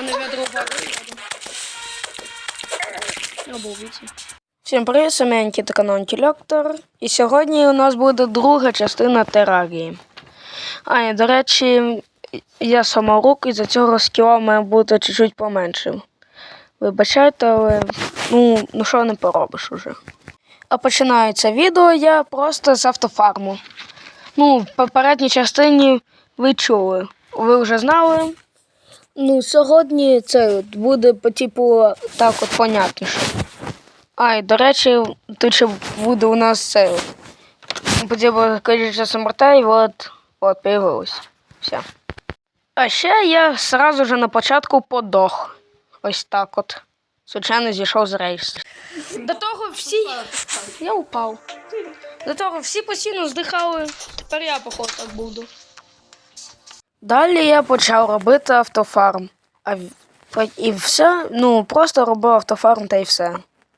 Вони ведро води. Або віці. Всім привіт, саменький та канал Антилектор. І сьогодні у нас буде друга частина терарії. А, і, до речі, я саморук, і за цього скіла має бути чуть-чуть поменшим. Вибачайте, але ну, ну що не поробиш уже. А починається відео я просто з автофарму. Ну, в попередній частині ви чули. Ви вже знали. Ну, сьогодні це от буде по типу так от понятніше. А, і до речі, тут ще буде у нас це. По типу количество смертей, от, от появилось. Все. А ще я сразу же на початку подох. Ось так от. Звичайно, зійшов з рейс. До того всі. Я упав. До того всі постійно здихали. Тепер я, походу, так буду. Далі я почав робити автофарм. А і все, ну просто робив автофарм та й все.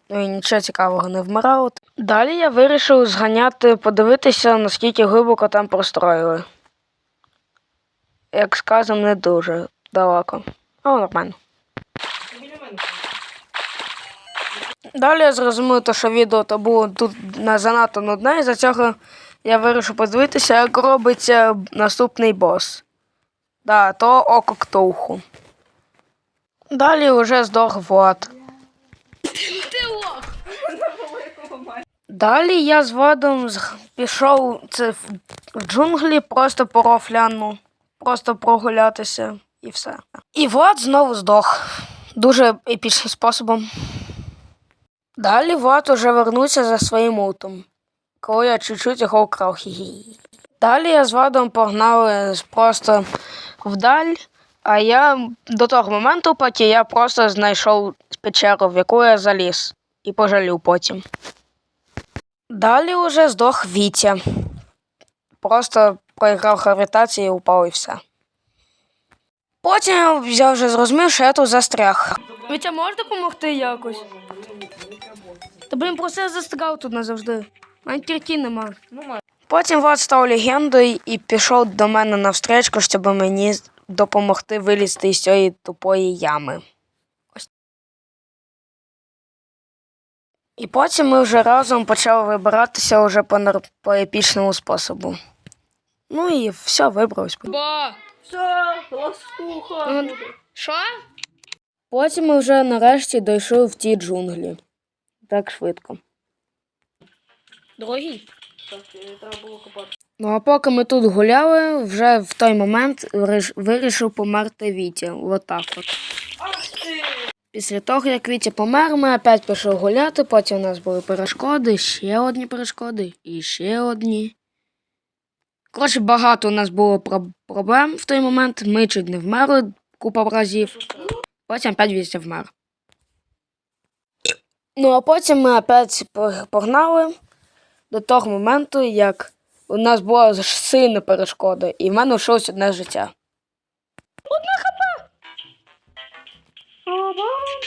Ну і нічого цікавого не вмирало. Далі я вирішив зганяти, подивитися, наскільки глибоко там простроїли. Як сказано, не дуже далеко. Але нормально. Далі я зрозумів, що відео то було тут на занадто нудне, і за цього я вирішив подивитися, як робиться наступний бос. Да, то око ктулху. Далі вже здох Влад. Далі я з Владом пішов це в джунглі, просто по рофляну, просто прогулятися і все. І Влад знову здох. Дуже епічним способом. Далі Влад уже вернувся за своїм утом, коли я чуть-чуть його вкрав. Далі я з Владом погнали просто вдаль, а я до того моменту, поки я просто знайшов печеру, в яку я заліз, і пожалів потім. Далі уже здох Вітя. Просто проіграв гравітацію і упав і все. Потім я вже зрозумів, що я тут застряг. Вітя, можеш допомогти якось? Та блін, просто я застряг тут назавжди. Мене кірки нема. Потім Влад став легендою і пішов до мене навстречку, щоб мені допомогти вилізти із цієї тупої ями. Ось. І потім ми вже разом почали вибиратися вже по, нар- по епічному способу. Ну і все, вибрались. Ба! Все, ластуха. Що? Потім ми вже нарешті дійшли в ті джунглі. Так швидко. Другий. Так, е, треба було копати. Ну а поки ми тут гуляли, вже в той момент вирішив померти Вітя. Отак от. Ах ти! Після того, як Вітя помер, ми опять пішли гуляти, потім у нас були перешкоди, ще одні перешкоди і ще одні. Коротше, багато у нас було проблем в той момент. Ми чуть не вмерли купа разів. Потім опять Вітя вмер. Ну, а потім ми опять погнали до того моменту, як у нас була сильна перешкода, і в мене лишилось одне життя.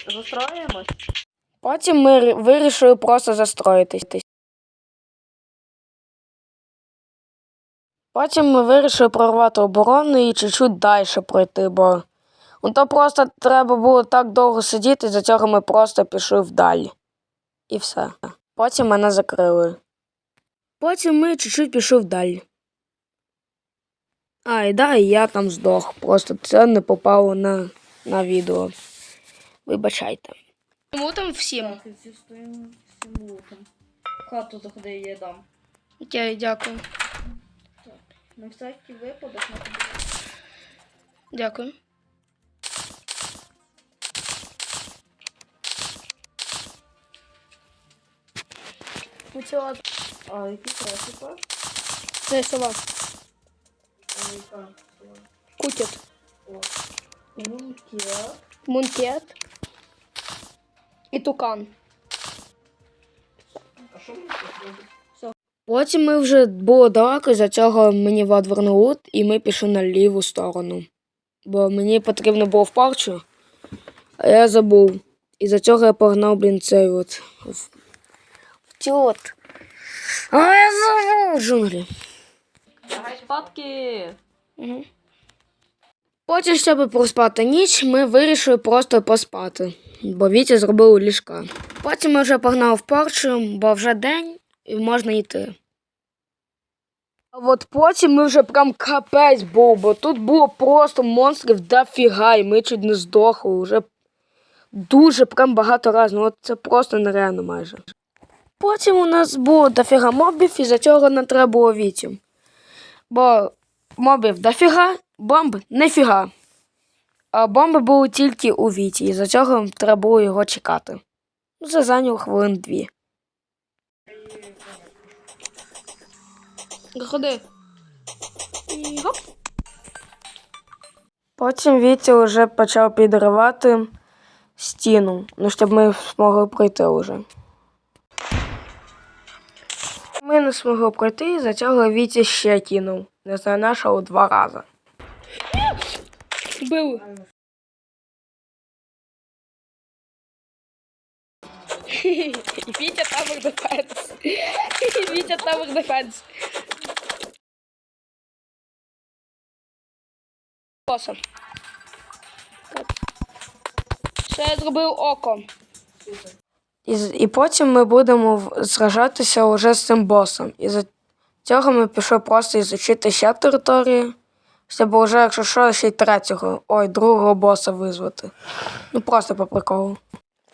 Застроїмось. Потім ми вирішили просто застроїтись. Потім ми вирішили прорвати оборону і чуть-чуть далі пройти, бо ну, то просто треба було так довго сидіти, за цього ми просто пішли вдалі. І все. Потім мене закрили. Потім ми чуть-чуть пішли вдалі. А, і да, і я там здох. Просто це не попало на, на відео. Вибачайте. Тому там всім. Так. Хату заходи, я дам. Окей, дякую. На всякий випадок на тобі. Дякую. Почала. А, які красика? Це сова. А, яка? Кутят. Мункет. Мункет. І тукан. А що мені тут? Потім ми вже було далеко, за цього мені відвернув лут, і ми пішли на ліву сторону. Бо мені потрібно було в парчу, а я забув. І за цього я погнав, блін, цей от. В, в ті от. А я забув джунглі. Лягай спадки! Угу. Потім, щоб проспати ніч, ми вирішили просто поспати, бо Вітя зробив ліжка. Потім ми вже погнали в порчу, бо вже день і можна йти. А от потім ми вже прям капець був, бо тут було просто монстрів дофіга, і ми чуть не здохли. Вже дуже прям багато разів. Ну, от це просто нереально майже. Потім у нас було дофіга мобів, і за цього не треба було вітім. Бо мобів дофіга, бомб нефіга. А бомби були тільки у віті, і за цього треба було його чекати. Ну, Це зайняло хвилин дві. Ходи. І гоп. Потім Вітя вже почав підривати стіну, ну щоб ми змогли пройти вже. Ми не змогли пройти, за цього Вітя ще кинув. Не знаю, нашого два рази. Бив. Вітя Tower Defense. Вітя Tower Defense. Боса. Я зробив око. І, і потім ми будемо зражатися вже з цим босом. І за цього ми пішли просто ізучити ще території, щоб вже, якщо що, ще й третього, ой, другого боса визвати. Ну просто по приколу.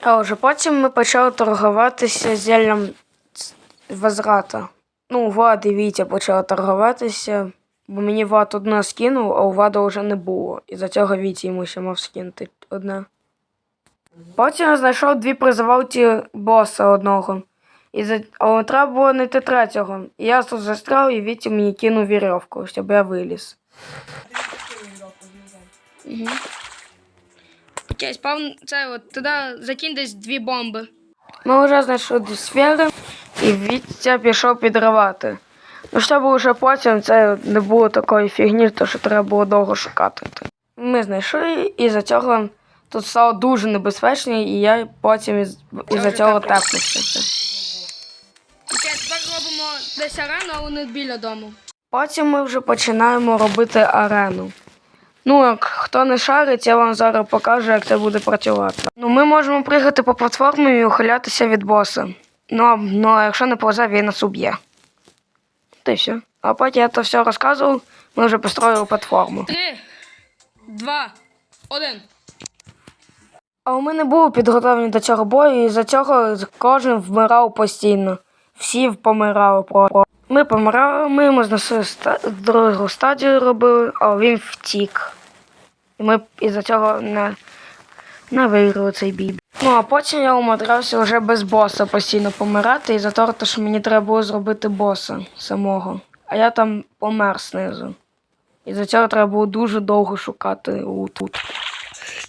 А вже потім ми почали торгуватися зіллям возврата. Ну, Влад і Вітя почали торгуватися, бо мені Влад одне скинув, а у Влада вже не було. І за цього Вітя йому ще мав скинути одне. Потім знайшов дві призивалті боса одного. І за... Але треба було знайти третього. І я тут застряв, і Вітя мені кинув вірьовку, щоб я виліз. Угу. Окей, спав це от туди закинь десь дві бомби. Ми вже знайшли дві сфери, і Вітя пішов підривати. Ну, щоб вже потім це не було такої фігні, то що треба було довго шукати. Ми знайшли, і за цього тут стало дуже небезпечно, і я потім із, із-за цього тепнувся. Окей, тепер робимо десь арену, але не біля дому. Потім ми вже починаємо робити арену. Ну, як хто не шарить, я вам зараз покажу, як це буде працювати. Ну, ми можемо пригати по платформі і ухилятися від боса. Ну, ну а якщо не повезе, він нас уб'є. Та й все. А потім я то все розказував, ми вже построїли платформу. Три, два, один. А ми не були підготовлені до цього бою, і за цього кожен вмирав постійно. Всі помирали. Ми помирали, ми йому знесли ста- другу стадію робили, а він втік. І ми із-за цього не, не виграли цей бій. Ну а потім я умудрився вже без боса постійно помирати, із-за того, що мені треба було зробити боса самого. А я там помер знизу. І за цього треба було дуже довго шукати лут.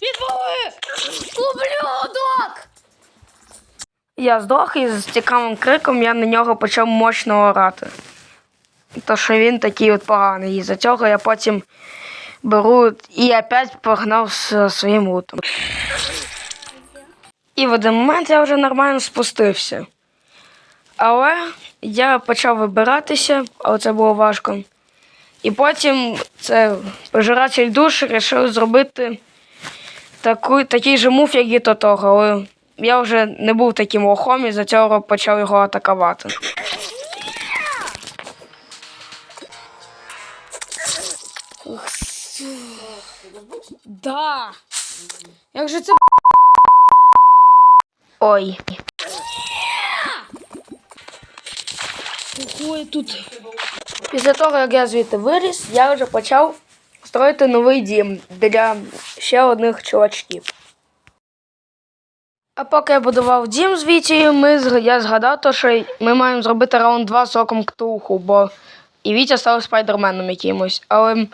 Відвали! Ублюдок! Я здох і з цікавим криком я на нього почав мощно орати. То що він такий от поганий. І за цього я потім беру і опять погнав з своїм лутом. І в один момент я вже нормально спустився. Але я почав вибиратися, але це було важко. І потім це пожиратель душ вирішив зробити таку, такий же мув, як і до того. Але я вже не був таким лохом і за цього почав його атакувати. Да. Як же це. Ой. Ой, тут. Після того, як я звідти виріс, я вже почав строїти новий дім для ще одних чувачків. А поки я будував дім з Вітєю, ми, я згадав, то, що ми маємо зробити раунд 2 з оком ктулху, бо і Вітя став спайдерменом якимось. Але,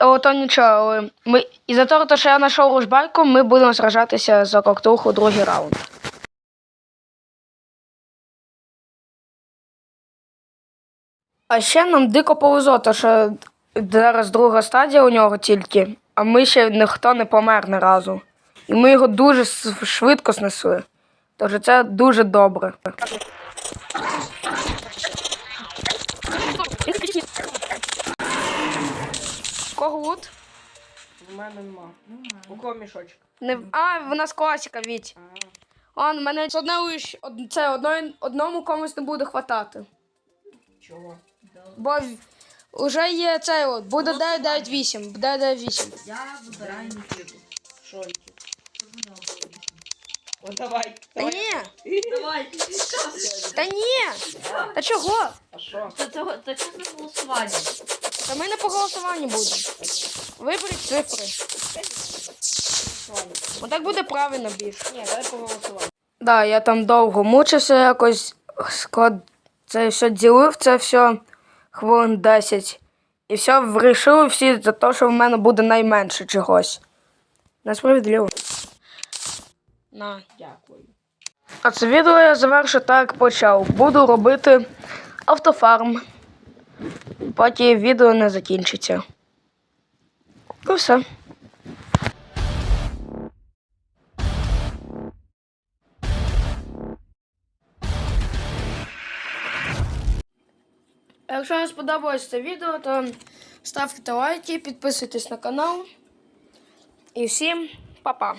але то нічого, але ми, із-за того, то, що я знайшов ружбайку, ми будемо сражатися з оком ктулху другий раунд. А ще нам дико повезло, то що зараз друга стадія у нього тільки, а ми ще ніхто не помер ні разу. І ми його дуже с- швидко снесли. Тож це дуже добре. Когут? В мене нема. У кого мішочок? Не... в- А, в нас класика, Віть. А, Он, мене з одне це одної, одному комусь не буде хватати. чого? Бо вже є це от, буде 998, 998. Я вибираю Нікіту. Що які? Щоб у нього було вісім. О, давай. Та давай. ні, Давай. та ні. Та чого? А що? Це, це, це чесне голосування. Та ми не по голосуванню будемо. Виберіть цифри. Отак буде правильно більше. Ні, давай поголосувати. Да, я там довго мучився якось, склад це все ділив, це все хвилин 10. І все вирішили всі за те, що в мене буде найменше чогось. Несправедливо. На. Дякую. А це відео я завершу так, як почав. Буду робити автофарм. Потім відео не закінчиться. І все. Якщо вам сподобалось це відео, то ставте лайки, підписуйтесь на канал. І всім па-па.